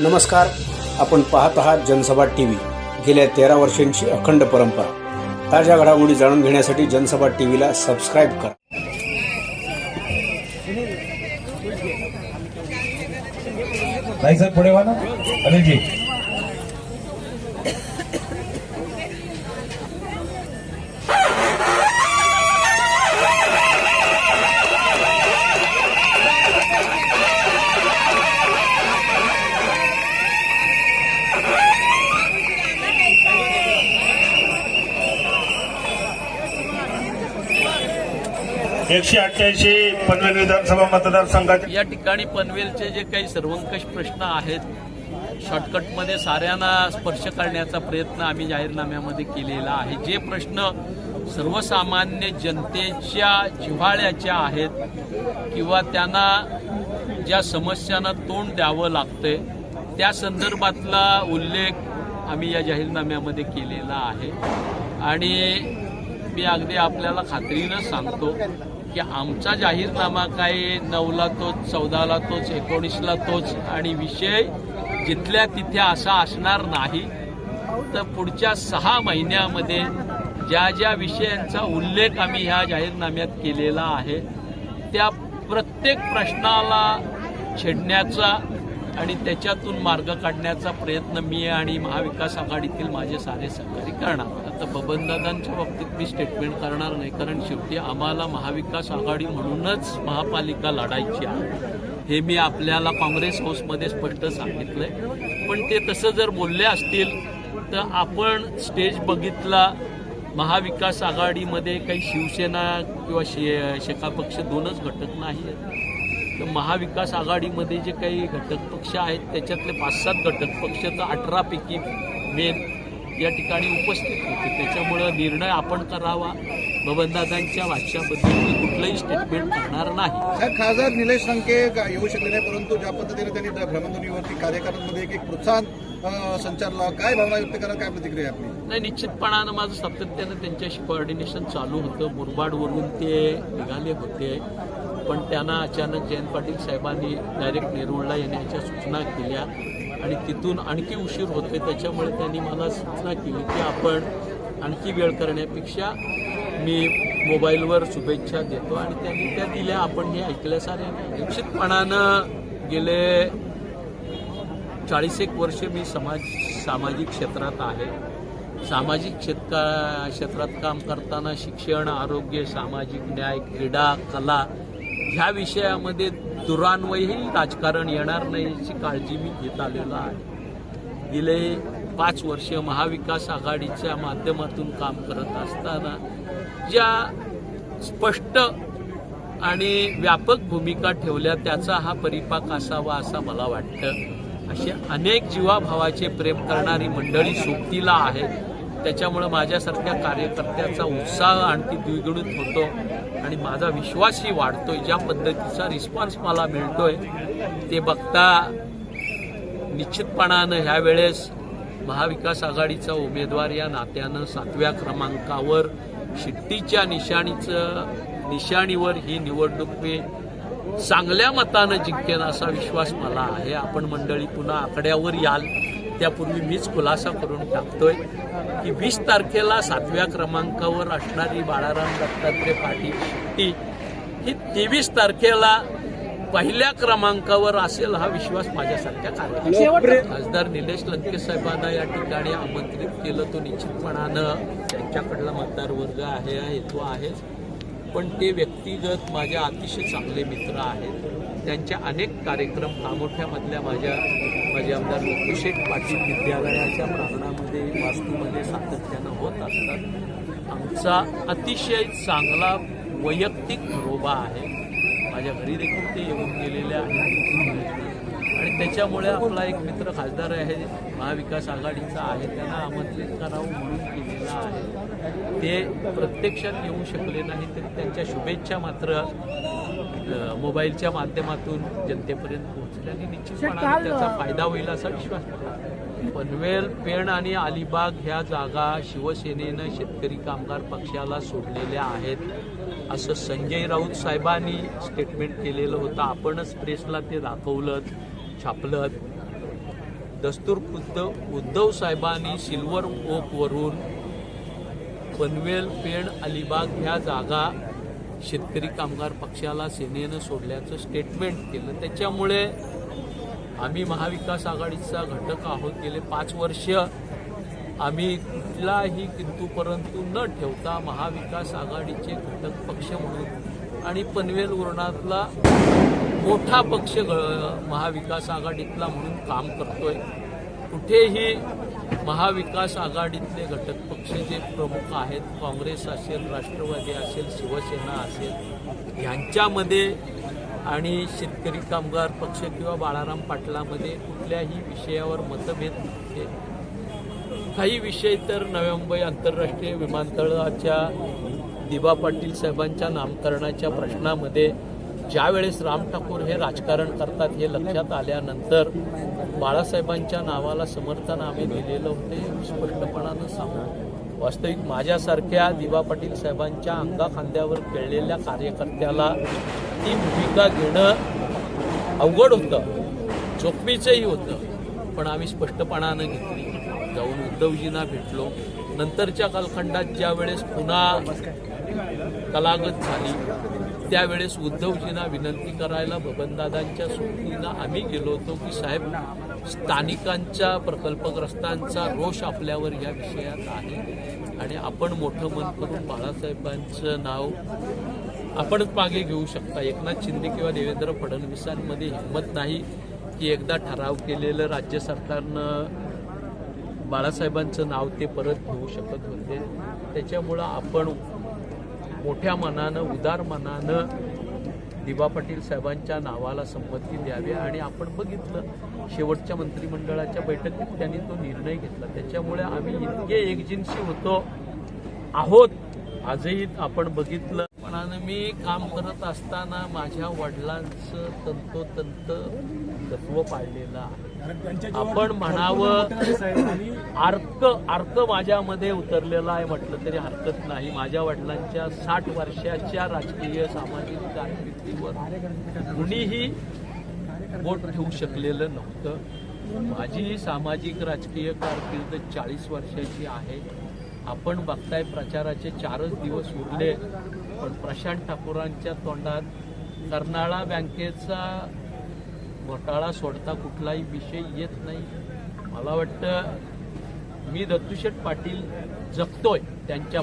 नमस्कार. आपण पाहत आहात जनसभा टी व्ही गेल्या तेरा वर्षांची अखंड परंपरा. ताज्या घडामोडी जाणून घेण्यासाठी जनसभा टी व्हीला सबस्क्राईब करा. नाही सर पुढे वा ना अनिलजी. एकशे अठ्ठ्याऐंशी पनवेल विधानसभा मतदारसंघातील या ठिकाणी पनवेलचे जे काही सर्वंकष प्रश्न आहेत शॉर्टकटमध्ये साऱ्यांना स्पर्श करण्याचा प्रयत्न आम्ही जाहीरनाम्यामध्ये केलेला आहे. जे प्रश्न सर्वसामान्य जनतेच्या जिव्हाळ्याच्या आहेत किंवा त्यांना ज्या समस्यांना तोंड द्यावं लागतंय त्या संदर्भातला उल्लेख आम्ही या जाहीरनाम्यामध्ये केलेला आहे. आणि मी अगदी आपल्याला खात्रीनं सांगतो की आमचा जाहीरनामा काय नऊला तोच चौदाला तोच एकोणीसला तोच. आणि विषय जिथल्या तिथे असा असणार नाही तर पुढच्या सहा महिन्यामध्ये ज्या ज्या विषयांचा उल्लेख आम्ही ह्या जाहीरनाम्यात केलेला आहे त्या प्रत्येक प्रश्नाला छेडण्याचा आणि त्याच्यातून मार्ग काढण्याचा प्रयत्न मी आणि महाविकास आघाडीतील माझे सारे सहकारी करणार आता बबनदादांच्या बाबतीत मी स्टेटमेंट करणार नाही कारण शेवटी आम्हाला महाविकास आघाडी म्हणूनच महापालिका लढायची आहे. हे मी आपल्याला काँग्रेस हाऊसमध्ये स्पष्ट सांगितलंय. पण ते तसं जर बोलले असतील तर आपण स्टेज बघितला महाविकास आघाडीमध्ये काही शिवसेना किंवा शे शेका पक्ष दोनच घटक नाही आहेत तर महाविकास आघाडीमध्ये जे काही घटक पक्ष आहेत त्याच्यातले पाच सात घटक पक्ष तर अठरापैकी मेन या ठिकाणी उपस्थित होते. त्याच्यामुळं निर्णय आपण करावा. बबनदादांच्या भाषाबद्दल मी कुठलंही स्टेटमेंट करणार नाही. खासदार निलेश गा- येऊ शकले नाही परंतु ज्या पद्धतीने त्यांनी त्या भ्रमणध्वनीवरती कार्यकर्त्यांमध्ये एक एक प्रोत्साहन संचारला काय भावना व्यक्त करा काय प्रतिक्रिया आपली? नाही निश्चितपणानं माझं सातत्यानं त्यांच्याशी कोऑर्डिनेशन चालू होतं. मुरबाडवरून ते निघाले होते. पण त्यांना अचानक जयंत पाटील साहेबांनी डायरेक्ट नेरुळला येण्याच्या सूचना केल्या. आणि तिथून आणखी उशीर होतोय त्याच्यामुळे त्यांनी मला सूचना केली की आपण आणखी वेळ करण्यापेक्षा मी मोबाईलवर शुभेच्छा देतो. आणि त्यांनी त्या दिल्या. आपण हे ऐकल्या साऱ्या निश्चितपणानं गेले चाळीस एक वर्ष मी समाज सामाजिक क्षेत्रात आहे. सामाजिक क्षेत्रा क्षेत्रात काम करताना शिक्षण आरोग्य सामाजिक न्याय क्रीडा कला ह्या विषयामध्ये दुरान्वयही राजकारण येणार नाही याची काळजी मी घेत आलेलो आहे. गेले पाच वर्ष महाविकास आघाडीच्या माध्यमातून काम करत असताना ज्या स्पष्ट आणि व्यापक भूमिका ठेवल्या त्याचा हा परिपाक असावा असा मला वाटतं. असे अनेक जीवाभावाचे प्रेम करणारी मंडळी सोबतीला आहे त्याच्यामुळं माझ्यासारख्या कार्यकर्त्याचा उत्साह आणखी द्विगुणित होतो. आणि माझा विश्वासही वाढतोय. ज्या पद्धतीचा रिस्पॉन्स मला मिळतोय ते बघता निश्चितपणानं ह्या वेळेस महाविकास आघाडीचा उमेदवार या नात्यानं सातव्या क्रमांकावर शिट्टीच्या निशाणीचं निशाणीवर ही निवडणूक मी चांगल्या मतानं जिंकेन असा विश्वास मला आहे. आपण मंडळी पुन्हा आकड्यावर याल. त्यापूर्वी मीच खुलासा करून टाकतोय की वीस तारखेला सातव्या क्रमांकावर असणारी बाळाराम दत्तात्रय पाटील शिट्टी ही तेवीस तारखेला पहिल्या क्रमांकावर असेल हा विश्वास माझ्यासारख्या कार्यकर्त्यांचा खासदार निलेश लंके साहेबांना या ठिकाणी आमंत्रित केलं तो निश्चितपणानं. त्यांच्याकडला मतदार वर्ग आहे हा हेतू आहेच पण ते व्यक्तिगत माझ्या अतिशय चांगले मित्र आहेत. त्यांच्या अनेक कार्यक्रम कामोठ्यामधल्या माझ्या माझे आमदार अभिषेक पाटील विद्यालयाच्या प्रांगणामध्ये वास्तूमध्ये सातत्यानं होत असतात. आमचा अतिशय चांगला वैयक्तिक रोबा आहे. माझ्या घरी देखील ते येऊन गेलेले आहेत. आणि त्याच्यामुळे आपला एक मित्र खासदार आहे महाविकास आघाडीचा आहे त्यांना आमंत्रित करावं म्हणून केलेला आहे. ते प्रत्यक्षात येऊ शकले नाही तरी त्यांच्या शुभेच्छा मात्र मोबाईलच्या माध्यमातून जनतेपर्यंत पोहोचल्याने निश्चितपणाने त्याचा फायदा होईल असा विश्वास मला पनवेल पेण आणि अलिबाग ह्या जागा शिवसेनेनं शेतकरी कामगार पक्षाला सोडलेल्या आहेत असं संजय राऊत साहेबांनी स्टेटमेंट केलेलं होतं. आपणच प्रेसला ते दाखवलं छापलं दस्तूर खुद्द उद्धव साहेबांनी सिल्वर ओकवरून पनवेल पेण अलिबाग ह्या जागा शेतकरी कामगार पक्षाला सेनेनं सोडल्याचं स्टेटमेंट केलं. त्याच्यामुळे आम्ही महाविकास आघाडीचा घटक आहोत. गेले पाच वर्ष आम्ही कुठलाही किंतू परंतु न ठेवता महाविकास आघाडीचे घटक पक्ष म्हणून आणि पनवेल उरणातला मोठा पक्ष महाविकास आघाडीतला म्हणून काम करतोय. कुठेही महाविकास आघाडीतले घटक पक्ष जे प्रमुख आहेत काँग्रेस असेल राष्ट्रवादी असेल शिवसेना असेल ह्यांच्यामध्ये आणि शेतकरी कामगार पक्ष किंवा बाळाराम पाटलामध्ये कुठल्याही विषयावर मतभेद नव्हते काही विषय तर नवी मुंबई आंतरराष्ट्रीय विमानतळाच्या दिबा पाटील साहेबांच्या नामकरणाच्या प्रश्नामध्ये ज्यावेळेस राम ठाकूर हे राजकारण करतात हे लक्षात आल्यानंतर बाळासाहेबांच्या नावाला समर्थन आम्ही दिलेलं होते स्पष्टपणानं सांगू. वास्तविक माझ्यासारख्या दिवा पाटील साहेबांच्या अंगा खांद्यावर खेळलेल्या कार्यकर्त्याला ती भूमिका घेणं अवघड होतं जोखमीचंही होतं पण आम्ही स्पष्टपणानं घेतली. जाऊन उद्धवजींना भेटलो. नंतरच्या कालखंडात ज्या वेळेस पुन्हा कलागत झाली त्यावेळेस उद्धवजींना विनंती करायला बबनदादांच्या सोबतीला आम्ही गेलो होतो की साहेब स्थानिकांच्या प्रकल्पग्रस्तांचा रोष आपल्यावर या विषयात आहे आणि आपण मोठं मन करून बाळासाहेबांचं नाव आपणच मागे घेऊ शकता. एकनाथ शिंदे किंवा देवेंद्र फडणवीसांमध्ये हिंमत नाही की एकदा ठराव केलेलं राज्य सरकारनं बाळासाहेबांचं नाव ते परत घेऊ शकत होते. त्याच्यामुळं आपण मोठ्या मनानं उदार मनानं दिबा पाटील साहेबांच्या नावाला संमती द्यावी. आणि आपण बघितलं शेवटच्या मंत्रिमंडळाच्या बैठकीत त्यांनी तो निर्णय घेतला. त्याच्यामुळे आम्ही इतके एकजिन्सी होतो आहोत. आजही आपण बघितलं. पण मी काम करत असताना माझ्या वडिलांचं तंतोतंत तत्व पाळलेलं आहे. आपण म्हणावं अर्क अर्क माझ्यामध्ये उतरलेला आहे म्हटलं तरी हरकत नाही. माझ्या वडिलांच्या साठ वर्षाच्या राजकीय सामाजिक कारकिर्दीवर कुणीही बोट ठेवू शकलेलं नव्हतं. माझी सामाजिक राजकीय कारकीर्द चाळीस वर्षाची आहे. आपण बघताय प्रचाराचे चारच दिवस उरले पण प्रशांत ठाकूरांच्या तोंडात कर्नाळा बँकेचा घोटाळा सोडता कुठलाही विषय येत नाही. मला वाटतं मी दत्तूशेठ पाटील जगतोय त्यांच्या